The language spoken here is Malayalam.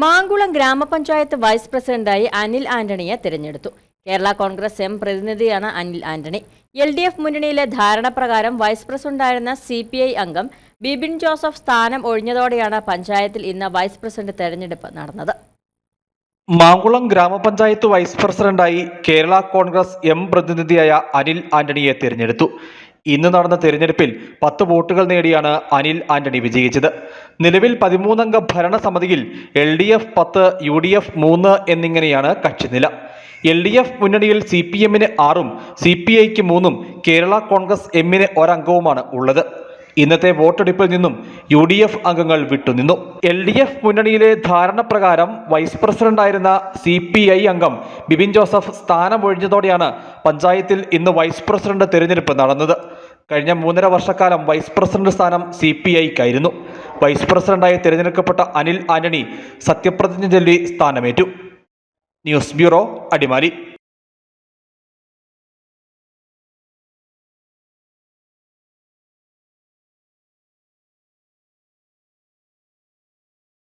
മാങ്കുളം ഗ്രാമപഞ്ചായത്ത് വൈസ് പ്രസിഡന്റായി അനിൽ ആന്റണിയെ തിരഞ്ഞെടുത്തു. കേരള കോൺഗ്രസ് എം പ്രതിനിധിയാണ് Anil Antony. L D F മുന്നണിയിലെ ധാരണപ്രകാരം വൈസ് പ്രസിഡന്റായിരുന്ന സി പി ഐ അംഗം ബിബിൻ ജോസഫ് സ്ഥാനം ഒഴിഞ്ഞതോടെയാണ് പഞ്ചായത്തിൽ ഇന്ന് വൈസ് പ്രസിഡന്റ് തെരഞ്ഞെടുപ്പ് നടന്നത്. മാങ്കുളം ഗ്രാമപഞ്ചായത്ത് വൈസ് പ്രസിഡന്റായി കേരള കോൺഗ്രസ് എം പ്രതിനിധിയായ അനിൽ ആന്റണിയെ തിരഞ്ഞെടുത്തു. ഇന്ന് നടന്ന തിരഞ്ഞെടുപ്പിൽ പത്ത് വോട്ടുകൾ നേടിയാണ് അനിൽ ആന്റണി വിജയിച്ചത്. നിലവിൽ പതിമൂന്നംഗ ഭരണസമിതിയിൽ എൽ ഡി എഫ് പത്ത് യു ഡി എഫ് മൂന്ന് എന്നിങ്ങനെയാണ് കക്ഷിനില. എൽ ഡി എഫ് മുന്നണിയിൽ സി പി എമ്മിന് ആറും സി പി ഐക്ക് മൂന്നും കേരള കോൺഗ്രസ് എമ്മിന് ഒരംഗവുമാണ് ഉള്ളത്. ഇന്നത്തെ വോട്ടെടുപ്പിൽ നിന്നും യു ഡി എഫ് അംഗങ്ങൾ വിട്ടുനിന്നു. എൽ ഡി എഫ് മുന്നണിയിലെ ധാരണപ്രകാരം വൈസ് പ്രസിഡന്റായിരുന്ന സി പി ഐ അംഗം ബിബിൻ ജോസഫ് സ്ഥാനമൊഴിഞ്ഞതോടെയാണ് പഞ്ചായത്തിൽ ഇന്ന് വൈസ് പ്രസിഡന്റ് തെരഞ്ഞെടുപ്പ് നടന്നത്. കഴിഞ്ഞ മൂന്നര വർഷക്കാലം വൈസ് പ്രസിഡന്റ് സ്ഥാനം സി പി ഐക്കായിരുന്നു. വൈസ് പ്രസിഡന്റായി തിരഞ്ഞെടുക്കപ്പെട്ട അനിൽ ആന്റണി സത്യപ്രതിജ്ഞ ചൊല്ലി സ്ഥാനമേറ്റു. News bureau Adimali.